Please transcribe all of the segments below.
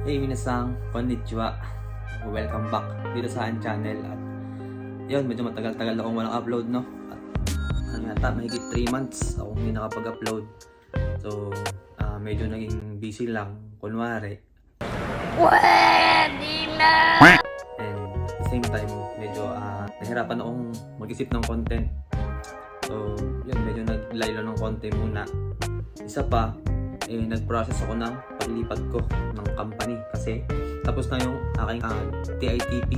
Hey, minasang, konnichiwa. Welcome back dito sa aking channel. At yun, medyo matagal-tagal akong walang upload, no? At ano yata, mahigit 3 months akong hindi nakapag-upload. So, ah, medyo naging busy lang, kunwari. Pwede na! And at the same time, medyo ah, nahirapan akong mag-isip ng content. So, yun, medyo naglaylo ng konti muna. Isa pa, eh, nag-process ako ng paglipat ko ng company kasi tapos na yung aking ah, TITP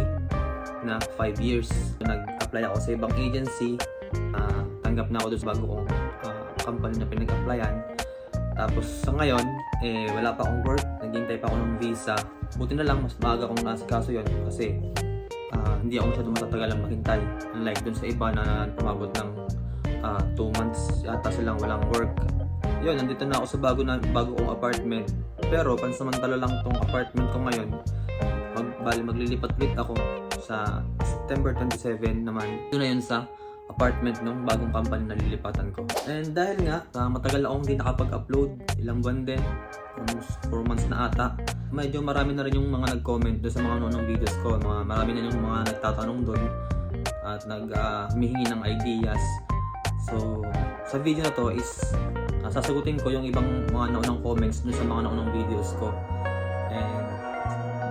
na 5 years. Nag-apply ako sa ibang agency. ah, tanggap na ako doon sa bago kong ah, company na pinag-applyan. Tapos sa ngayon, eh, wala pa akong work. Naghihintay pa ako ng visa. Buti na lang, mas maaga akong nasikaso yun kasi ah, hindi ako masyado matatagal ang maghintay. Unlike dun sa iba na tumabot ng 2 months yata silang walang work. Yun, nandito na ako sa bago, na, bago kong apartment. Pero pansamantala lang tong apartment ko ngayon. Mag, bali, maglilipat ulit ako sa September 27 naman. Doon na yun sa apartment ng bagong company na lilipatan ko. And dahil nga, ah, matagal akong hindi nakapag-upload, ilang buwan din, almost 4 months na ata, medyo marami na rin yung mga nag-comment doon sa mga noong videos ko. Mga, marami na yung mga nagtatanong doon at nag humihingi ng ideas. So, sa video na to is sasagutin ko yung ibang mga naunang comments doon sa mga naunang videos ko. And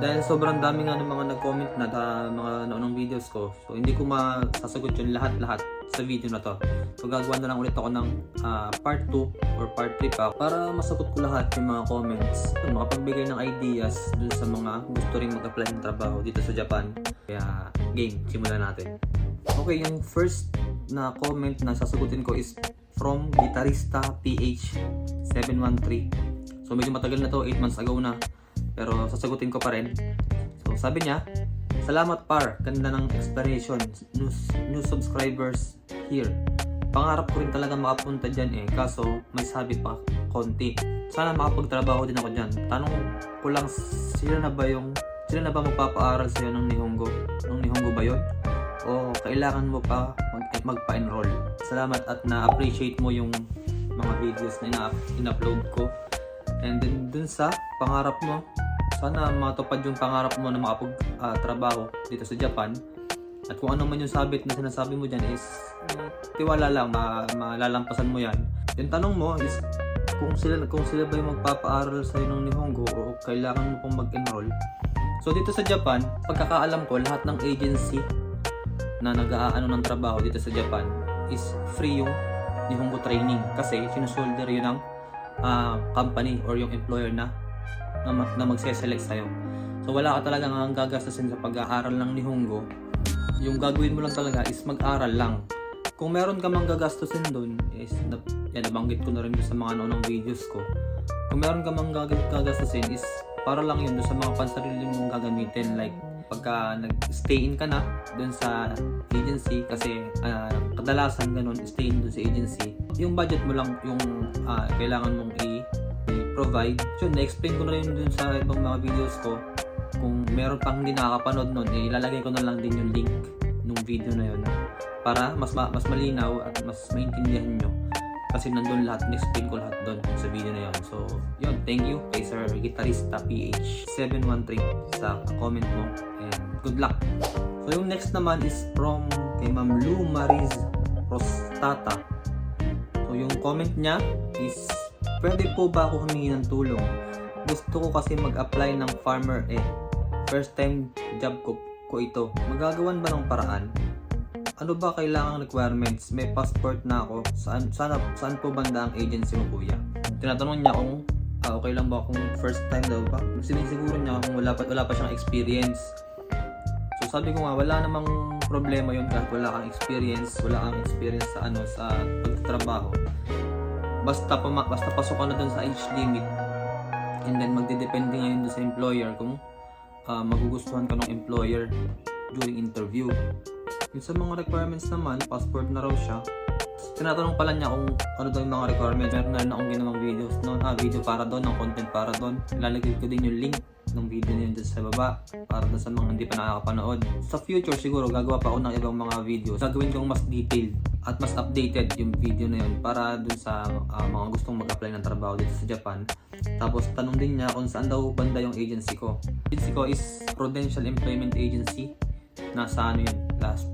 dahil sobrang dami nga ng mga nag-comment na sa mga naunang videos ko, so hindi ko masasagot yun lahat-lahat sa video na to. So gagawa na lang ulit ako ng ah, part 2 or part 3 pa para masagot ko lahat yung mga comments. Makapagbigay ng ideas dun sa mga gusto rin mag-apply ng trabaho dito sa Japan. Kaya game, simulan natin. Okay, yung first na comment na sasagutin ko is from Gitarista PH713. So medyo matagal na to, 8 months ago na. Pero sasagutin ko pa rin. So sabi niya, Salamat par, ganda ng explanation. New, new subscribers here. Pangarap ko rin talaga makapunta dyan eh, kaso may sabi pa konti. Sana makapagtrabaho din ako dyan. Tanong ko lang, sila na ba yung, sila na ba magpapaaral sa'yo ng Nihongo? Ng Nihongo ba yun? O kailangan mo pa mag, magpa-enroll? Salamat at na-appreciate mo yung mga videos na ina- in-upload ko. And then dun sa pangarap mo, sana matupad yung pangarap mo na makapag-trabaho dito sa Japan. At kung ano man yung sabit na sinasabi mo dyan is uh, tiwala lang, ma malalampasan mo yan. Yung tanong mo is kung sila kung sila ba yung magpapaaral sa ng Nihongo o kailangan mo pong mag-enroll. So dito sa Japan, pagkakaalam ko, lahat ng agency na nag-aano ng trabaho dito sa Japan is free yung Nihongo training kasi sinusolder yun ng ah, company or yung employer na na, na magse-select sa'yo. So wala ka talagang ang gagastasin sa pag-aaral ng Nihongo. Yung gagawin mo lang talaga is mag-aral lang. Kung meron ka mang gagastusin doon, is na, yan, nabanggit ko na rin sa mga noong videos ko. Kung meron ka mang gag- gagastusin is para lang yun sa mga pansarili mong gagamitin. Like, pagka nag-stay in ka na doon sa agency kasi ah, kadalasan ganun stay in doon sa agency yung budget mo lang yung ah, kailangan mong i- i-provide. So na-explain ko na rin dun sa ibang mga videos ko kung meron pang hindi nakakapanood nun eh, ilalagay ko na lang din yung link nung video na yun para mas ma- mas malinaw at mas maintindihan nyo kasi nandun lahat, na-explain ko lahat doon sa video na yun. So, yun, thank you kay Sir Gitarista PH713 sa comment mo and good luck. So, yung next naman is from kay Ma'am Lou Mariz Rostata. So, yung comment niya is, pwede po ba ako humingi ng tulong? Gusto ko kasi mag-apply ng farmer eh. First time job ko, ko ito. Magagawan ba ng paraan? Ano ba kailangang requirements? May passport na ako. Saan, saan, saan po banda ang agency mo kuya? Tinatanong niya kung ah, okay lang ba kung first time daw ba? Sinisiguro niya kung wala pa, wala pa siyang experience. So sabi ko nga, wala namang problema yun kahit wala kang experience, wala kang experience sa ano sa pagtatrabaho. Basta pa basta pasok ka na dun sa age limit. And then magdedepende ngayon dun sa employer kung ah, magugustuhan ka ng employer during interview. Yung sa mga requirements naman, passport na raw siya. Tinatanong pala niya kung ano daw yung mga requirements. Meron na rin akong ginawang videos noon. Ah, video para doon, ng content para doon. Ilalagay ko din yung link ng video na yun sa baba para doon sa mga hindi pa nakakapanood. Sa future siguro gagawa pa ako ng ibang mga videos. Gagawin kong mas detailed at mas updated yung video na yun para dun sa ah, mga gustong mag-apply ng trabaho dito sa Japan. Tapos tanong din niya kung saan daw banda yung agency ko. Agency ko is Prudential Employment Agency. Nasa ano yun, Las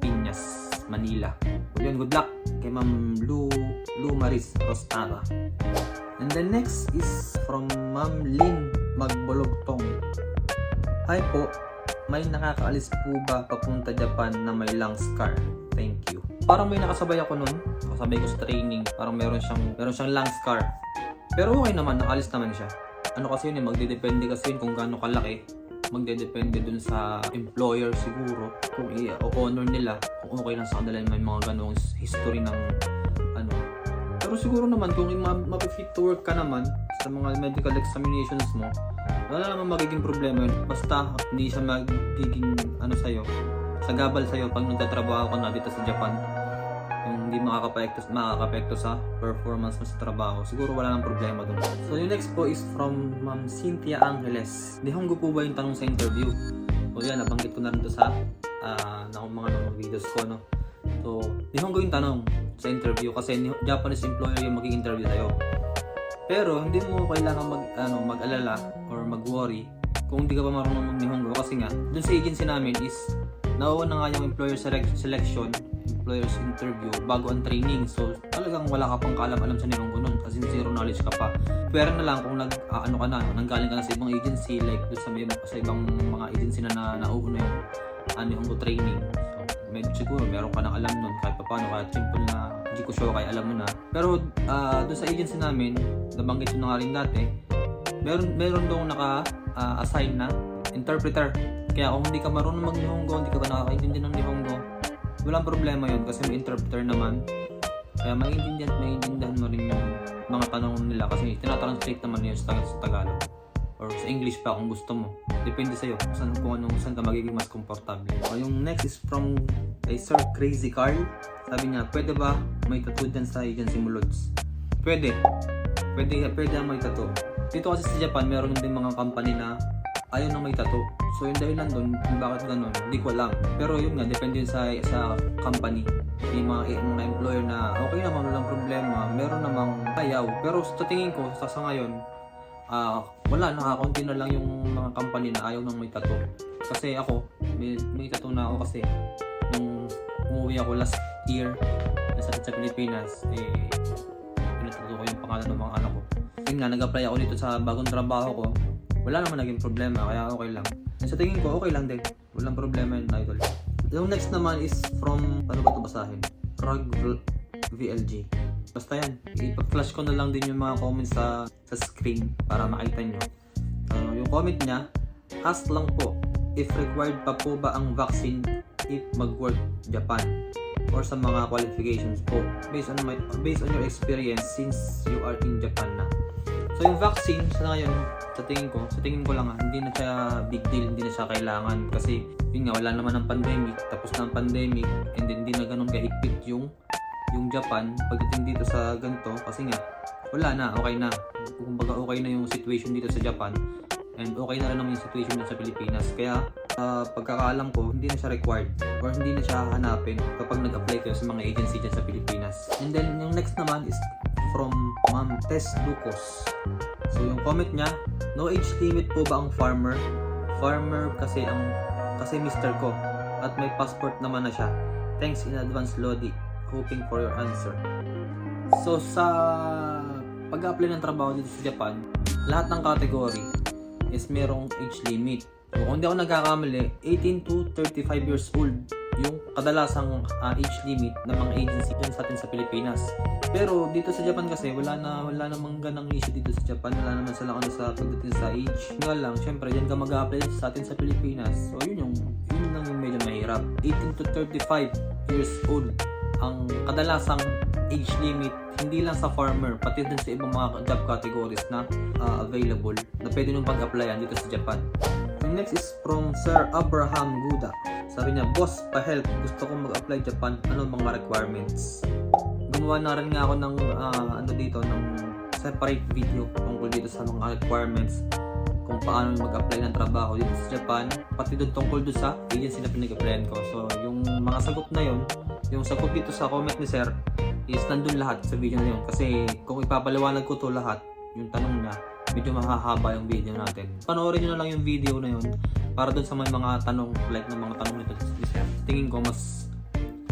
Manila. So yun, good luck kay Ma'am Lu, Lu Maris Rostara. And the next is from Ma'am Lynn Magbologtong. Hi po, may nakakaalis po ba papunta Japan na may lung scar? Thank you. Parang may nakasabay ako nun. Kasabay ko sa training. Parang meron siyang, meron siyang lung scar. Pero okay naman, nakaalis naman siya. Ano kasi yun eh, magdedepende kasi yun kung gaano kalaki. Magdedepende dun sa employer siguro. Kung i-honor nila, kung okay lang sa kanila may mga ganong history ng ano. Pero siguro naman, kung ma- mapifit to work ka naman sa mga medical examinations mo, wala naman magiging problema yun. Basta hindi siya magiging ano sa'yo, sagabal sa'yo pag nagtatrabaho ka na dito sa Japan. Hindi makakapekto, makakapekto sa performance mo sa trabaho. Siguro wala nang problema dun. So yung next po is from Ma'am Cynthia Angeles. Nihongo po ba yung tanong sa interview? So yan, nabanggit ko na rin to sa ah, na mga mga videos ko. No? So, Nihongo yung tanong sa interview kasi Japanese employer yung magiging interview sa'yo. Pero hindi mo kailangan mag ano mag-alala or mag-worry kung hindi ka pa marunong mag-Nihongo kasi nga dun sa agency namin is nawawa na nga yung employer selec- selection employer's interview bago ang training. So talagang wala ka pang kaalam-alam sa Nihongo nun as in zero knowledge ka pa. Pero na lang kung nag ah, ano ka na nanggaling ka na sa ibang agency like dun sa, sa ibang mga agency na, na nauuna yung uh, Nihongo training. So medyo siguro meron ka nang alam nun kahit pa paano kahit simple na hindi ko sure kaya alam mo na. Pero ah, doon sa agency namin nabanggit ko na nga rin dati meron meron daw naka ah, assign na interpreter kaya kung hindi ka marunong mag Nihongo hindi ka ba nakakaintindi ng Nihongo walang problema yun kasi may interpreter naman kaya maintindihan at maintindihan mo rin yung mga tanong nila kasi tinatranslate naman yun sa, sa Tagalog or sa English pa kung gusto mo. Depende sa'yo kung saan, kung anong, saan ka magiging mas komportable. O, yung next is from kay Sir Crazy Carl. Sabi niya, pwede ba may tattoo dyan sa agency mo, Lods? Pwede. Pwede, pwede may tattoo. Dito kasi sa Japan, meron din mga company na ayaw na may tattoo. So yung dahilan doon, kung bakit ganun, hindi ko alam. Pero yun nga, depende sa, sa company. May mga, mga employer na okay naman, walang problema. Meron namang ayaw. Pero sa tingin ko, sa, sa ngayon, ah wala, nakakunti na lang yung mga company na ayaw nang may tattoo. Kasi ako, may, may tattoo na ako kasi nung umuwi ako last year nasa sa Pilipinas, eh, pinatato ko yung pangalan ng mga anak ko. Yun nga, nag-apply ako dito sa bagong trabaho ko. Wala naman naging problema, kaya okay lang. Sa tingin ko, okay lang din. Walang problema yun, idol. Yung next naman is from, paano ba ito basahin? Rug VLG. Basta yan. Ipa-flash ko na lang din yung mga comments sa, sa screen para makita nyo. Uh, yung comment niya, ask lang po, if required pa po ba ang vaccine if mag-work Japan? Or sa mga qualifications po, based on, my, based on your experience since you are in Japan na. So yung vaccine sa ngayon, sa tingin ko, sa tingin ko lang ah, hindi na siya big deal, hindi na siya kailangan kasi yun nga, wala naman ng pandemic, tapos na ang pandemic, and then hindi na ganun kahigpit yung yung Japan pagdating dito sa ganito kasi nga wala na, okay na. Kumbaga okay na yung situation dito sa Japan and okay na rin naman yung situation dito sa Pilipinas. Kaya ah, pagkakaalam ko, hindi na siya required or hindi na siya hanapin kapag nag-apply kayo sa mga agency dyan sa Pilipinas. And then yung next naman is from Ma'am Tess Lucos. So yung comment niya, no age limit po ba ang farmer? Farmer kasi ang kasi mister ko at may passport naman na siya. Thanks in advance Lodi. Hoping for your answer. So sa pag-apply ng trabaho dito sa Japan, lahat ng category is merong age limit. So, kung hindi ako nagkakamali, 18 to 35 years old yung kadalasang ah, age limit ng mga agency dyan sa atin sa Pilipinas. Pero dito sa Japan kasi wala na wala namang ganang issue dito sa Japan. Wala naman sila ano sa pagdating sa age. Nga lang, syempre diyan ka mag-apply sa atin sa Pilipinas. So yun yung yun lang yung medyo mahirap. 18 to 35 years old ang kadalasang age limit hindi lang sa farmer pati din sa ibang mga job categories na ah, available na pwede nung pag-applyan dito sa Japan. Yung next is from Sir Abraham Guda. Sabi niya, Boss, pa-help. Gusto kong mag-apply Japan. Ano mga requirements? Gumawa na rin nga ako ng ah, ano dito, ng separate video tungkol dito sa mga requirements kung paano mag-apply ng trabaho dito sa Japan, pati doon tungkol doon sa agency na pinag-applyan ko. So, yung mga sagot na yun, yung sagot dito sa comment ni Sir is nandun lahat sa video na yun. Kasi kung ipapaliwanag ko to lahat, yung tanong niya, medyo mahahaba yung video natin. Panoorin nyo na lang yung video na yun para dun sa may mga tanong, like ng mga tanong nito. Tingin ko mas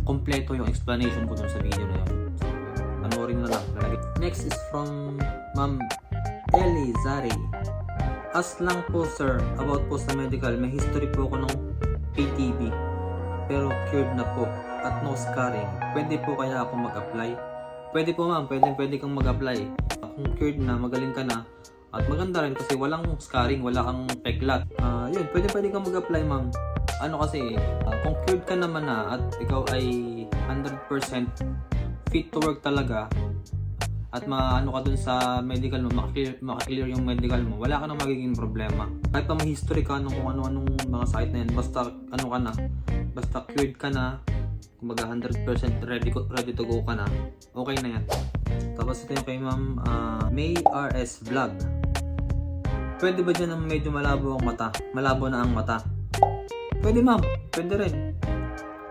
kompleto yung explanation ko dun sa video na yun. So, panoorin na lang. Next is from Ma'am Ellie Zari. As lang po sir, about po sa medical, may history po ako ng PTB. Pero cured na po at no scarring. Pwede po kaya ako mag-apply? Pwede po ma'am, pwede, pwede kang mag-apply. Kung cured na, magaling ka na, at maganda rin kasi walang scarring, wala kang peklat. Ah, yun, pwede pwede kang mag-apply ma'am. Ano kasi, ah, kung cured ka naman na at ikaw ay 100% fit to work talaga, at maano ka dun sa medical mo, makaklear, makaklear yung medical mo, wala ka nang magiging problema. Kahit pa may history ka nung kung ano-anong mga sakit na yan, basta ano ka na, basta cured ka na, kumbaga 100% ready, ready to go ka na, okay na yan. Tapos ito yung kay ma'am ah, May RS Vlog. Pwede ba dyan ang medyo malabo ang mata? Malabo na ang mata? Pwede ma'am, pwede rin.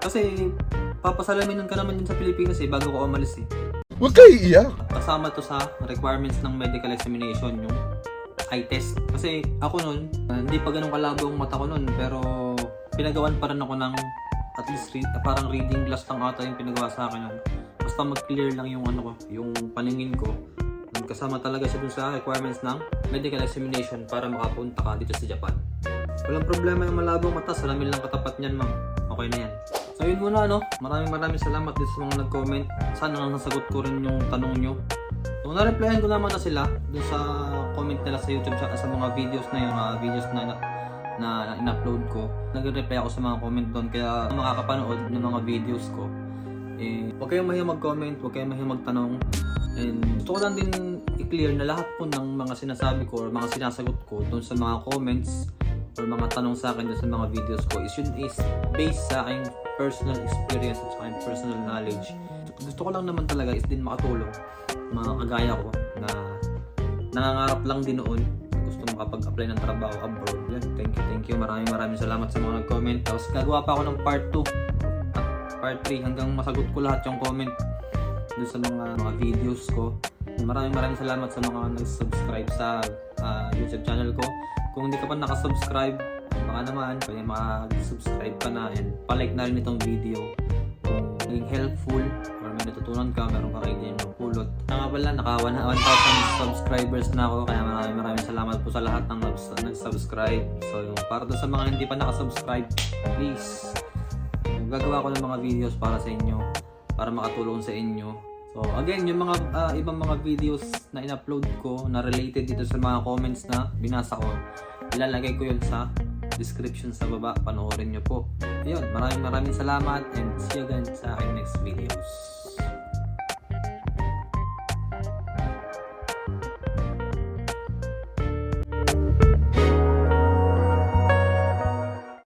Kasi papasalamin ka naman dyan sa Pilipinas eh, bago ka umalis eh. Huwag kayo iiyak. kasama to sa requirements ng medical examination yung eye test. Kasi ako nun, uh, hindi pa ganun kalabo ang mata ko nun, pero pinagawan pa rin ako ng at least read, parang reading glass lang ata yung pinagawa sa akin nun. Basta mag-clear lang yung ano ko, yung paningin ko. Kasama talaga siya dun sa requirements ng medical examination para makapunta ka dito sa Japan. Walang problema yung malabong mata, salamin lang katapat niyan ma'am. Okay na yan. So yun muna no, maraming maraming salamat din sa mga nag-comment. Sana nasagot ko rin yung tanong nyo. So na-replyan ko naman na sila dun sa comment nila sa YouTube tsaka sa mga videos na yun, mga videos na na, na in-upload ko. Nag-reply ako sa mga comment doon kaya makakapanood ng mga videos ko. Eh, huwag kayong mahiyang mag-comment, huwag kayong mahiyang magtanong. And gusto ko lang din i-clear na lahat po ng mga sinasabi ko or mga sinasagot ko doon sa mga comments or mga tanong sa akin sa mga videos ko is yun is based sa aking personal experience at aking personal knowledge. Gusto ko lang naman talaga is din makatulong mga kagaya ko na nangangarap lang din noon gusto makapag-apply ng trabaho abroad. Yan, thank you, thank you. Maraming maraming salamat sa mga nag-comment. Tapos gagawa pa ako ng part 2 at part 3 hanggang masagot ko lahat yung comment dun sa mga mga videos ko. Maraming maraming salamat sa mga nag-subscribe sa ah, YouTube channel ko. Kung hindi ka pa nakasubscribe, baka naman, pwede mag-subscribe ka na and palike na rin itong video kung naging helpful or may natutunan ka, meron ka kayo din ng pulot. Kaya nga pala, naka 1,000 subscribers na ako, kaya maraming maraming salamat po sa lahat ng nag- nag-subscribe. So, yung para sa mga hindi pa nakasubscribe, please, gagawa ko ng mga videos para sa inyo, para makatulong sa inyo. So, again, yung mga ah, ibang mga videos na in-upload ko na related dito sa mga comments na binasa ko, ilalagay ko yun sa description sa baba. Panoorin nyo po. Ayun, maraming maraming salamat and see you again sa aking next videos.